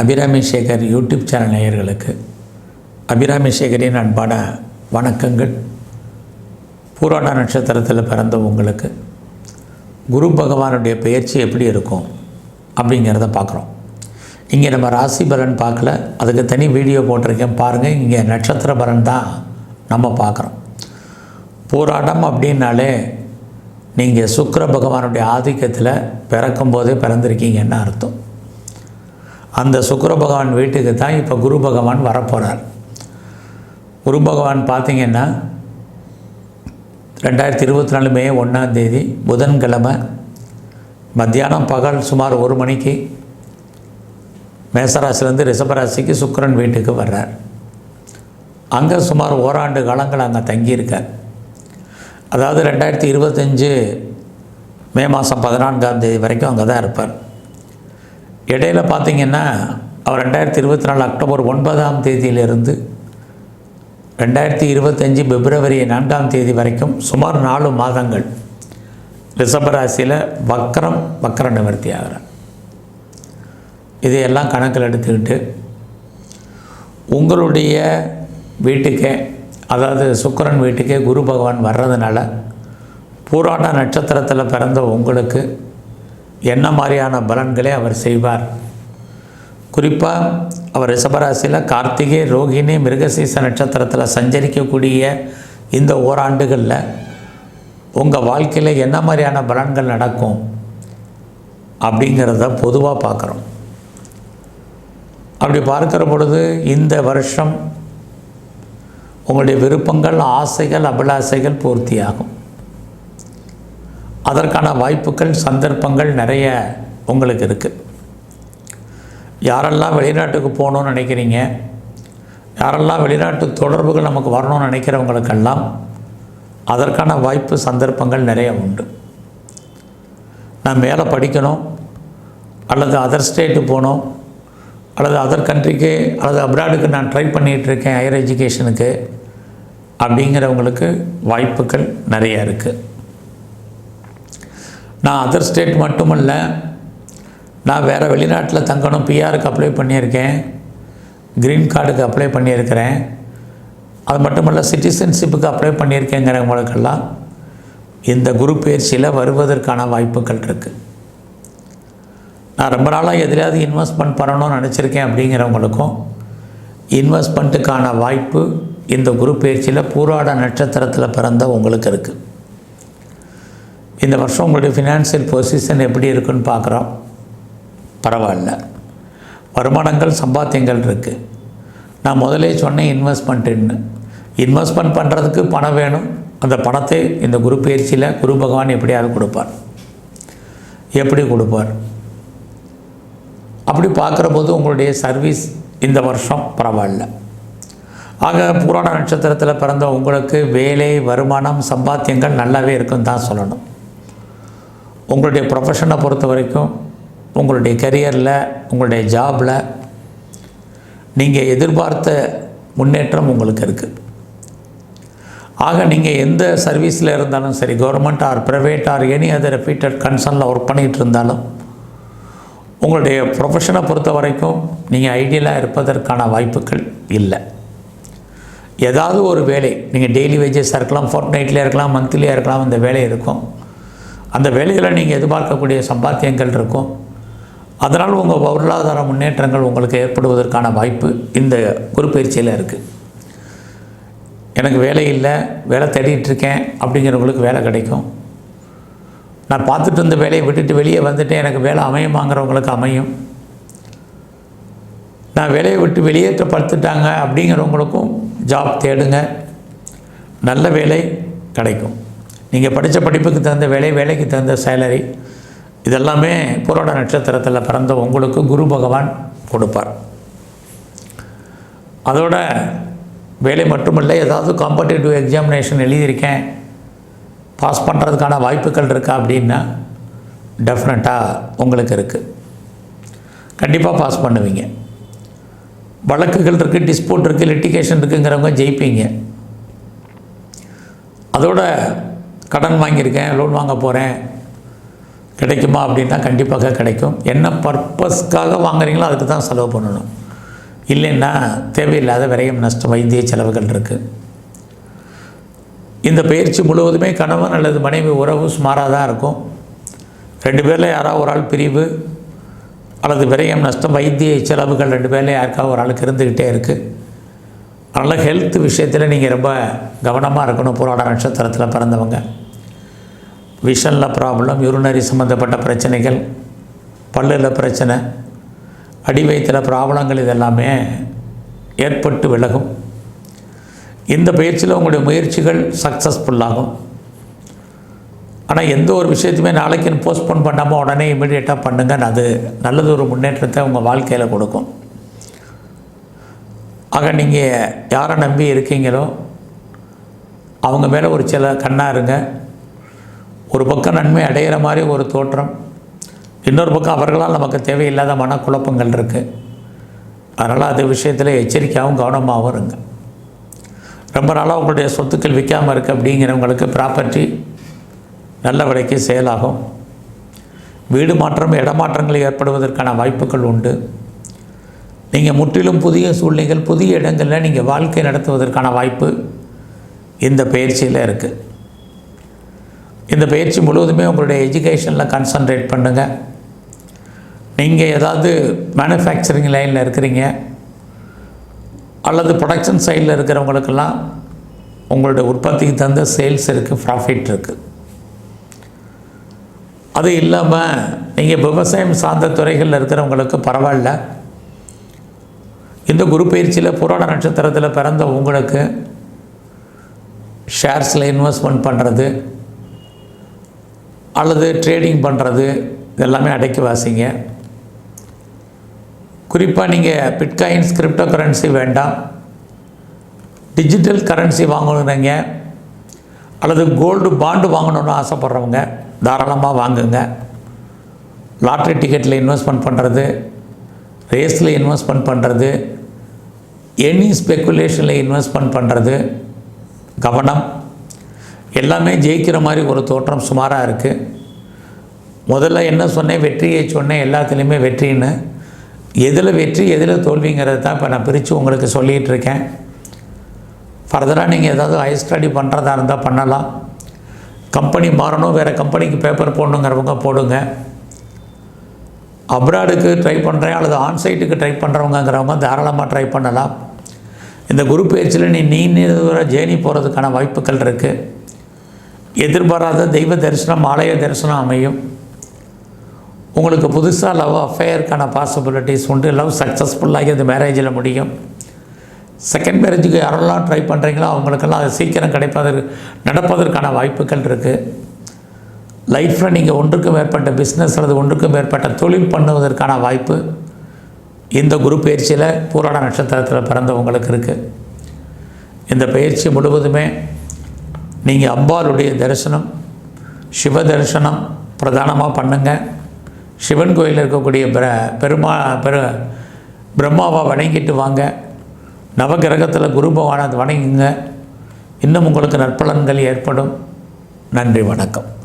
Abirami Sekar YouTube channel நேயர்களுக்கு. அபிராமி சேகரின் அன்பான வணக்கங்கள். பூராட நட்சத்திரத்தில் பிறந்த உங்களுக்கு. குரு பகவானுடைய பயிற்சி எப்படி இருக்கும்? அப்படிங்கிறத பார்க்குறோம். இங்கே நம்ம ராசி பலன் பார்க்கல. அதுக்கு தனி வீடியோ போட்டிருக்கேன். பாருங்கள் இங்கே நட்சத்திர பலன் தான் நம்ம பார்க்குறோம். பூராடம் அப்படின்னாலே நீங்கள் சுக்கர பகவானுடைய ஆதிக்கத்தில் பிறக்கும்போதே பிறந்திருக்கீங்கன்னு அர்த்தம். அந்த சுக்கர பகவான் வீட்டுக்கு தான் இப்போ குரு பகவான் வரப்போகிறார் குரு பகவான் பார்த்தீங்கன்னா ரெண்டாயிரத்தி இருபத்தி நாலு மே ஒன்றாம் தேதி புதன்கிழமை மத்தியானம் பகல் சுமார் ஒரு மணிக்கு மேசராசிலேருந்து ரிஷபராசிக்கு சுக்கரன் வீட்டுக்கு வர்றார். அங்கே சுமார் ஓராண்டு காலங்கள் அங்கே தங்கியிருக்கார். அதாவது ரெண்டாயிரத்தி இருபத்தஞ்சு மே மாதம் பதினான்காம் தேதி வரைக்கும் அங்கே தான் இருப்பார். இடையில பார்த்தீங்கன்னா அவர் ரெண்டாயிரத்தி இருபத்தி நாலு அக்டோபர் ஒன்பதாம் தேதியிலிருந்து ரெண்டாயிரத்தி இருபத்தஞ்சி பிப்ரவரி நான்காம் தேதி வரைக்கும் சுமார் நாலு மாதங்கள் ரிஷபராசியில் வக்கரம் வக்கர நிவர்த்தி ஆகிறார். இதையெல்லாம் கணக்கில் எடுத்துக்கிட்டு உங்களுடைய வீட்டுக்கே அதாவது சுக்கரன் வீட்டுக்கே குரு பகவான் வர்றதுனால பூராட நட்சத்திரத்தில் பிறந்த உங்களுக்கு என்ன மாதிரியான பலன்களை அவர் செய்வார்? குறிப்பாக அவர் ரிஷபராசியில் கார்த்திகை ரோகிணி மிருகசீச நட்சத்திரத்தில் சஞ்சரிக்கக்கூடிய இந்த ஓராண்டுகளில் உங்கள் வாழ்க்கையில் என்ன மாதிரியான பலன்கள் நடக்கும் அப்படிங்கிறத பொதுவாக பார்க்குறோம். அப்படி பார்க்குற பொழுது இந்த வருஷம் உங்களுடைய விருப்பங்கள் ஆசைகள் அபிலாசைகள் பூர்த்தியாகும். அதற்கான வாய்ப்புகள் சந்தர்ப்பங்கள் நிறைய உங்களுக்கு இருக்குது யாரெல்லாம் வெளிநாட்டுக்கு போகணுன்னு நினைக்கிறீங்க யாரெல்லாம் வெளிநாட்டு தொடர்புகள் நமக்கு வரணும்னு நினைக்கிறவங்களுக்கெல்லாம் அதற்கான வாய்ப்பு சந்தர்ப்பங்கள் நிறைய உண்டு. நான் மேலே படிக்கணும் அல்லது அதர் ஸ்டேட்டு போகணும் அல்லது அதர் கண்ட்ரிக்கு அல்லது அப்ராடுக்கு நான் ட்ரை பண்ணிகிட்ருக்கேன் ஹையர் எஜுகேஷனுக்கு அப்படிங்கிறவங்களுக்கு வாய்ப்புகள் நிறைய இருக்குது நான் அதர் ஸ்டேட் மட்டுமல்ல நான் வேறு வெளிநாட்டில் தங்கணும் பிஆருக்கு அப்ளை பண்ணியிருக்கேன். க்ரீன் கார்டுக்கு அப்ளை பண்ணியிருக்கிறேன். அது மட்டுமல்ல சிட்டிசன்ஷிப்புக்கு அப்ளை பண்ணியிருக்கேங்கிறவங்களுக்கெல்லாம் இந்த குரு பயிற்சியில் வருவதற்கான வாய்ப்புகள் இருக்குது நான் ரொம்ப நாளாக எதிலையாவது இன்வெஸ்ட்மெண்ட் பண்ணணும்னு நினச்சிருக்கேன் அப்படிங்கிறவங்களுக்கும் இன்வெஸ்ட்மெண்ட்டுக்கான வாய்ப்பு இந்த குரு பயிற்சியில் பூராட நட்சத்திரத்தில் பிறந்த உங்களுக்கு இருக்குது இந்த வருஷம் உங்களுடைய ஃபினான்ஷியல் பொசிஷன் எப்படி இருக்குன்னு பார்க்குறோம். பரவாயில்ல. வருமானங்கள் சம்பாத்தியங்கள் இருக்குது நான் முதலே சொன்னேன் இன்வெஸ்ட்மெண்ட்டுன்னு இன்வெஸ்ட்மெண்ட் பண்ணுறதுக்கு பணம் வேணும். அந்த பணத்தை இந்த குரு பயிற்சியில் குரு பகவான் எப்படியாவது கொடுப்பார். எப்படி கொடுப்பார்? அப்படி பார்க்குற போது உங்களுடைய சர்வீஸ் இந்த வருஷம் பரவாயில்ல. ஆக புராண நட்சத்திரத்தில் பிறந்த உங்களுக்கு வேலை வருமானம் சம்பாத்தியங்கள் நல்லாவே இருக்குன்னு தான் சொல்லணும். உங்களுடைய ப்ரொஃபஷனை பொறுத்த வரைக்கும் உங்களுடைய கரியரில் உங்களுடைய ஜாபில் நீங்கள் எதிர்பார்த்த முன்னேற்றம் உங்களுக்கு இருக்குது ஆக நீங்கள் எந்த சர்வீஸில் இருந்தாலும் சரி government or private or any other reputed கன்சர்னில் work பண்ணிகிட்டு இருந்தாலும் உங்களுடைய ப்ரொஃபஷனை பொறுத்த வரைக்கும் நீங்கள் ஐடியலாக இருப்பதற்கான வாய்ப்புகள் இல்லை. ஏதாவது ஒரு வேலை நீங்கள் டெய்லி வேஜஸாக இருக்கலாம் ஃபோர்ட் நைட்லேயே இருக்கலாம் மந்த்லியாக இருக்கலாம் அந்த வேலை இருக்கும். அந்த வேலையில் நீங்கள் எதிர்பார்க்கக்கூடிய சம்பாத்தியங்கள் இருக்கும். அதனால் உங்கள் பொருளாதார முன்னேற்றங்கள் உங்களுக்கு ஏற்படுவதற்கான வாய்ப்பு இந்த குருப்பயிற்சியில் இருக்குது எனக்கு வேலை இல்லை வேலை தேடிட்டு இருக்கேன் அப்படிங்கிறவங்களுக்கு வேலை கிடைக்கும். நான் பார்த்துட்டு இருந்த வேலையை விட்டுட்டு வெளியே வந்துட்டு எனக்கு வேலை அமையுமாங்கிறவங்களுக்கு அமையும். நான் வேலையை விட்டு வெளியேற்றப்படுத்துட்டாங்க அப்படிங்கிறவங்களுக்கும் ஜாப் தேடுங்க. நல்ல வேலை கிடைக்கும். நீங்கள் படித்த படிப்புக்கு தகுந்த வேலை வேலைக்கு தகுந்த சேலரி இதெல்லாமே புரோட நட்சத்திரத்தில் பிறந்த உங்களுக்கு குரு பகவான் கொடுப்பார். அதோட வேலை மட்டுமில்லை ஏதாவது காம்படிட்டிவ் எக்ஸாமினேஷன் எழுதியிருக்கேன் பாஸ் பண்ணுறதுக்கான வாய்ப்புகள் இருக்கா அப்படின்னா டெஃபினட்டாக உங்களுக்கு இருக்குது கண்டிப்பாக பாஸ் பண்ணுவீங்க. வழக்குகள் இருக்குது டிஸ்போர்ட் இருக்குது லிட்டிகேஷன் இருக்குங்கிறவங்க ஜெயிப்பீங்க. அதோட கடன் வாங்கியிருக்கேன் லோன் வாங்க போகிறேன் கிடைக்குமா அப்படின்னா கண்டிப்பாக கிடைக்கும். என்ன பர்பஸ்க்காக வாங்குறீங்களோ அதுக்கு தான் செலவு பண்ணணும். இல்லைன்னா தேவையில்லாத விரயம் நஷ்டம் வைத்திய செலவுகள் இருக்குது இந்த பயிற்சி முழுவதுமே கணவன் அல்லது மனைவி உறவு சுமாராக தான் இருக்கும். ரெண்டு பேரில் யாராவது ஒரு ஆள் பிரிவு அல்லது விரயம் நஷ்டம் வைத்திய செலவுகள் ரெண்டு பேரில் யாருக்காவது ஒரு ஆளுக்கு இருந்துக்கிட்டே இருக்குது அதனால் ஹெல்த் விஷயத்தில் நீங்கள் ரொம்ப கவனமாக இருக்கணும். புராட நட்சத்திரத்தில் பிறந்தவங்க. விஷனில் ப்ராப்ளம் யூரினரி சம்மந்தப்பட்ட பிரச்சனைகள் பல்லில் பிரச்சனை அடி ப்ராப்ளங்கள் இதெல்லாமே ஏற்பட்டு விலகும். இந்த பயிற்சியில் உங்களுடைய முயற்சிகள் சக்ஸஸ்ஃபுல்லாகும் ஆனால் எந்த ஒரு விஷயத்தையுமே நாளைக்குன்னு போஸ்ட்போன் பண்ணாமல் உடனே இமீடியட்டாக பண்ணுங்க அது நல்லது ஒரு முன்னேற்றத்தை உங்கள் வாழ்க்கையில் கொடுக்கும். ஆக நீங்கள் யாரை நம்பி இருக்கீங்களோ அவங்க மேலே ஒரு சில கண்ணாக இருங்க. ஒரு பக்கம் நன்மை அடையிற மாதிரி ஒரு தோற்றம். இன்னொரு பக்கம் அவர்களால் நமக்கு தேவையில்லாத மனக்குழப்பங்கள் இருக்குது அதனால் அது விஷயத்தில் எச்சரிக்கையாகவும் கவனமாகவும் இருங்க. ரொம்ப நாளாக உங்களுடைய சொத்துக்கள் விற்காமல் இருக்குது அப்படிங்கிறவங்களுக்கு ப்ராப்பர்ட்டி நல்ல விலைக்கு செயலாகும் வீடு மாற்றம் இடமாற்றங்கள் ஏற்படுவதற்கான வாய்ப்புகள் உண்டு. நீங்கள் முற்றிலும் புதிய சூழ்நிலைகள் புதிய இடங்களில் நீங்கள் வாழ்க்கை நடத்துவதற்கான வாய்ப்பு இந்த பயிற்சியில் இருக்குது இந்த பயிற்சி முழுவதுமே உங்களுடைய எஜுகேஷனில் கான்சன்ட்ரேட் பண்ணுங்கள் நீங்கள் ஏதாவது மேனுஃபேக்சரிங் லைனில் இருக்கிறீங்க அல்லது ப்ரொடக்ஷன் சைடில் இருக்கிறவங்களுக்கெல்லாம் உங்களுடைய உற்பத்திக்கு தகுந்த சேல்ஸ் இருக்குது ப்ராஃபிட் இருக்குது அது இல்லாமல் நீங்கள் விவசாயம் சார்ந்த துறைகளில் இருக்கிறவங்களுக்கு பரவாயில்ல. இந்த குரு பயிற்சியில் புராண நட்சத்திரத்தில் பிறந்த உங்களுக்கு ஷேர்ஸில் இன்வெஸ்ட்மெண்ட் பண்ணுறது அல்லது ட்ரேடிங் பண்ணுறது இதெல்லாமே அடக்கி வாசிங்க. குறிப்பாக நீங்கள் பிட்காயின்ஸ் கிரிப்டோ கரன்சி வேண்டாம். டிஜிட்டல் கரன்சி வாங்கணுங்க அல்லது கோல்டு பாண்டு வாங்கணுன்னு ஆசைப்பட்றவங்க தாராளமாக வாங்குங்க. லாட்ரி டிக்கெட்டில் இன்வெஸ்ட்மெண்ட் பண்ணுறது ரேஸில் இன்வெஸ்ட்மெண்ட் பண்ணுறது எனி ஸ்பெக்குலேஷனில் இன்வெஸ்ட்மெண்ட் பண்ணுறது கவனம். எல்லாமே ஜெயிக்கிற மாதிரி ஒரு தோற்றம் சுமாராக இருக்குது முதல்ல என்ன சொன்னேன்? வெற்றியை சொன்னேன். எல்லாத்துலேயுமே வெற்றின்னு. எதில் வெற்றி எதில் தோல்விங்கிறது தான் இப்போ நான் பிரித்து உங்களுக்கு சொல்லிகிட்டு இருக்கேன். ஃபர்தராக நீங்கள் ஏதாவது ஹையர் ஸ்டடி பண்ணுறதா இருந்தால் பண்ணலாம். கம்பெனி மாறணும். வேறு கம்பெனிக்கு பேப்பர் போடணுங்கிறவங்க போடுங்க. அப்ராடுக்கு ட்ரை பண்ணுறேன் அல்லது ஆன்சைட்டுக்கு ட்ரை பண்ணுறவங்கங்கிறவங்க தாராளமாக ட்ரை பண்ணலாம். இந்த குரு பயிற்சியில் நீ நீ ஜேர்னி போகிறதுக்கான வாய்ப்புகள் இருக்குது எதிர்பாராத தெய்வ தரிசனம் ஆலய தரிசனம் அமையும். உங்களுக்கு புதுசாக லவ் அஃபேருக்கான பாசிபிலிட்டிஸ் உண்டு. லவ் சக்ஸஸ்ஃபுல்லாகி அது மேரேஜில் முடியும். செகண்ட் மேரேஜுக்கு யாரெல்லாம் ட்ரை பண்ணுறீங்களோ அவங்களுக்கெல்லாம் அது சீக்கிரம் கிடைப்பதற்கு நடப்பதற்கான வாய்ப்புகள் இருக்குது லைஃப்பில் நீங்கள் ஒன்றுக்கும் மேற்பட்ட பிஸ்னஸ் அல்லது ஒன்றுக்கும் மேற்பட்ட தொழில் பண்ணுவதற்கான வாய்ப்பு. இந்த குரு பயிற்சியில் பூராட நட்சத்திரத்தில் பிறந்தவங்களுக்கு இருக்குது இந்த பயிற்சி முழுவதுமே நீங்கள் அம்பாளுடைய தரிசனம் சிவ தரிசனம் பிரதானமாக பண்ணுங்கள் சிவன் கோயிலில் இருக்கக்கூடிய பிர பெருமா பெரு பிரம்மாவை வணங்கிட்டு வாங்க. நவகிரகத்தில் குரு பகவானை வணங்குங்க. இன்னும் உங்களுக்கு நற்பலன்கள் ஏற்படும். நன்றி வணக்கம்.